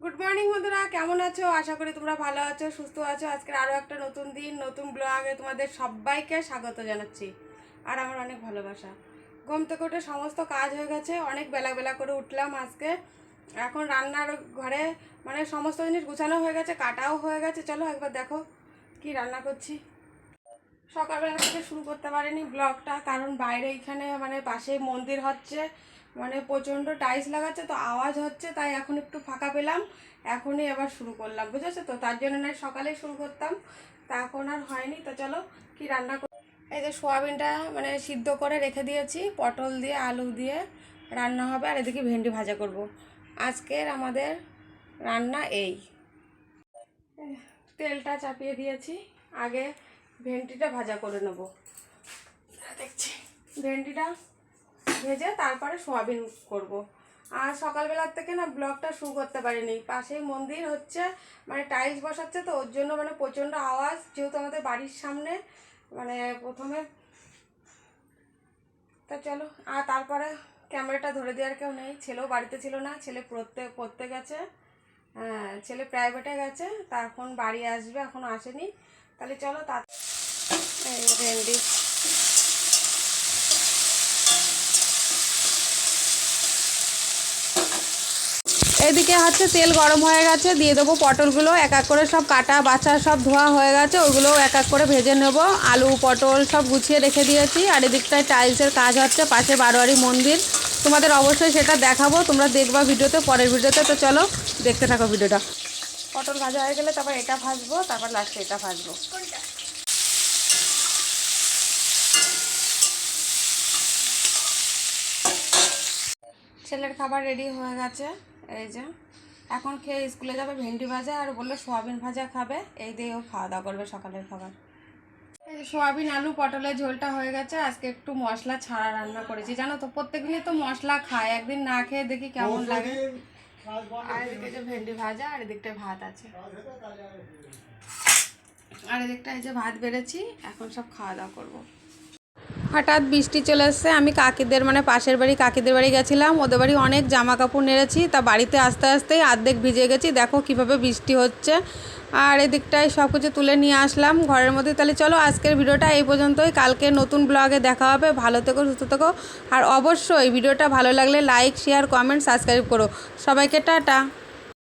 Good morning বন্ধুরা। কেমন আছো? আশা করি তোমরা ভালো আছো, সুস্থ আছো। আজকের আরও একটা নতুন দিন, নতুন ব্লগে তোমাদের সবাইকে স্বাগত জানাচ্ছি। আর আমার অনেক ভালোবাসা। ঘুম থেকে উঠে সমস্ত কাজ হয়ে গেছে, অনেক বেলা বেলা করে উঠলাম আজকে। এখন রান্নার ঘরে মানে সমস্ত জিনিস গুছানো হয়ে গেছে, কাটাও হয়ে গেছে। চলো একবার দেখো কি রান্না করছি। সকালবেলা থেকে শুরু করতে পারিনি ব্লগটা, কারণ বাইরে এখানে মানে পাশে মন্দির হচ্ছে। মানে প্রচণ্ড টাইলস লাগাচ্ছে তো আওয়াজ হচ্ছে, তাই এখন একটু ফাঁকা পেলাম। এখনই আবার শুরু করলাম, বুঝেছ তো? তার জন্য নয়, সকালেই শুরু করতাম। তা এখন আর হয়নি, তো চলো কি রান্না কর এই যে সোয়াবিনটা মানে সিদ্ধ করে রেখে দিয়েছি, পটল দিয়ে, আলু দিয়ে রান্না হবে, আর এদিকে ভেন্ডি ভাজা করব। আজকের আমাদের রান্না এই। তেলটা চাপিয়ে দিয়েছি। আগে ভেন্ডিটা ভাজা করে নেব। দেখছি। ভেন্ডিটা ভেজে তারপরে সোয়াবিন করব। আর সকালবেলার থেকে না ব্লগটা শুরু করতে পারিনি। পাশেই মন্দির হচ্ছে মানে টাইলস বসাচ্ছে তো ওর জন্য মানে প্রচণ্ড আওয়াজ যেহেতু আমাদের বাড়ির সামনে মানে প্রথমে। তা চলো আর তারপরে ক্যামেরাটা ধরে দেওয়ার কেউ নেই। ছেলেও বাড়িতে ছিল না ছেলে পড়তে পড়তে গেছে। হ্যাঁ ছেলে প্রাইভেটে গেছে তা এখন বাড়ি আসবে এখনও আসেনি। তাহলে চলো তা এই ভেন্ডি এদিকে হচ্ছে তেল গরম হয়ে গেছে, দিয়ে দেবো পটলগুলো, এক এক করে সব কাটা বাছা সব ধোয়া হয়ে গেছে ওইগুলোও এক এক করে ভেজে নেব। আলু, পটল সব গুছিয়ে রেখে দিয়েছি, আর এদিকটায় টাইলসের কাজ হচ্ছে পাশে বারোয়ারি মন্দির। তোমাদের অবশ্যই সেটা দেখাবো, তোমরা দেখবা ভিডিওতে, পরের ভিডিওতে। তো চলো, দেখতে থাকো ভিডিওটা। পটল ভাজা হয়ে গেলে তারপর এটা ভাজবো, তারপর লাস্টে এটা ভাজবো। ছেলের খাবার রেডি হয়ে গেছে। এই যে এখন খেয়ে স্কুলে যাবে ভেন্ডি ভাজা আর বলল সোয়াবিন ভাজা খাবে। এই দিয়ে ও খাওয়া দাওয়া করবে সকালের খাবার। সোয়াবিন আলু পটলের ঝোলটা হয়ে গেছে। আজকে একটু মশলা ছাড়া রান্না করেছি। জানো তো প্রত্যেক প্রত্যেকদিনই তো মশলা খায় একদিন না খেয়ে দেখি কেমন লাগে। আর এদিকে যে ভেন্ডি ভাজা আর এদিকটা ভাত আছে। আর এদিকটা এই যে ভাত বেড়েছি এখন সব খাওয়া দাওয়া করব। হঠাৎ বৃষ্টি চলে এসছে, আমি কাকিদের মানে পাশের বাড়ি, কাকিদের বাড়ি গেছিলাম, ওদের বাড়ি অনেক জামা কাপড় নেড়েছি, তা বাড়িতে আসতে আসতেই আর্ধেক ভিজে গেছি, দেখো কীভাবে বৃষ্টি হচ্ছে। আর এদিকটায় সব কিছু তুলে নিয়ে আসলাম, ঘরের মধ্যে। তাহলে চলো আজকের ভিডিওটা এই পর্যন্তই, কালকে নতুন ব্লগে দেখা হবে, ভালো থেকো, সুস্থ থেকো। আর অবশ্যই ভিডিওটা ভালো লাগলে লাইক শেয়ার কমেন্ট সাবস্ক্রাইব করো। সবাইকে টাটা।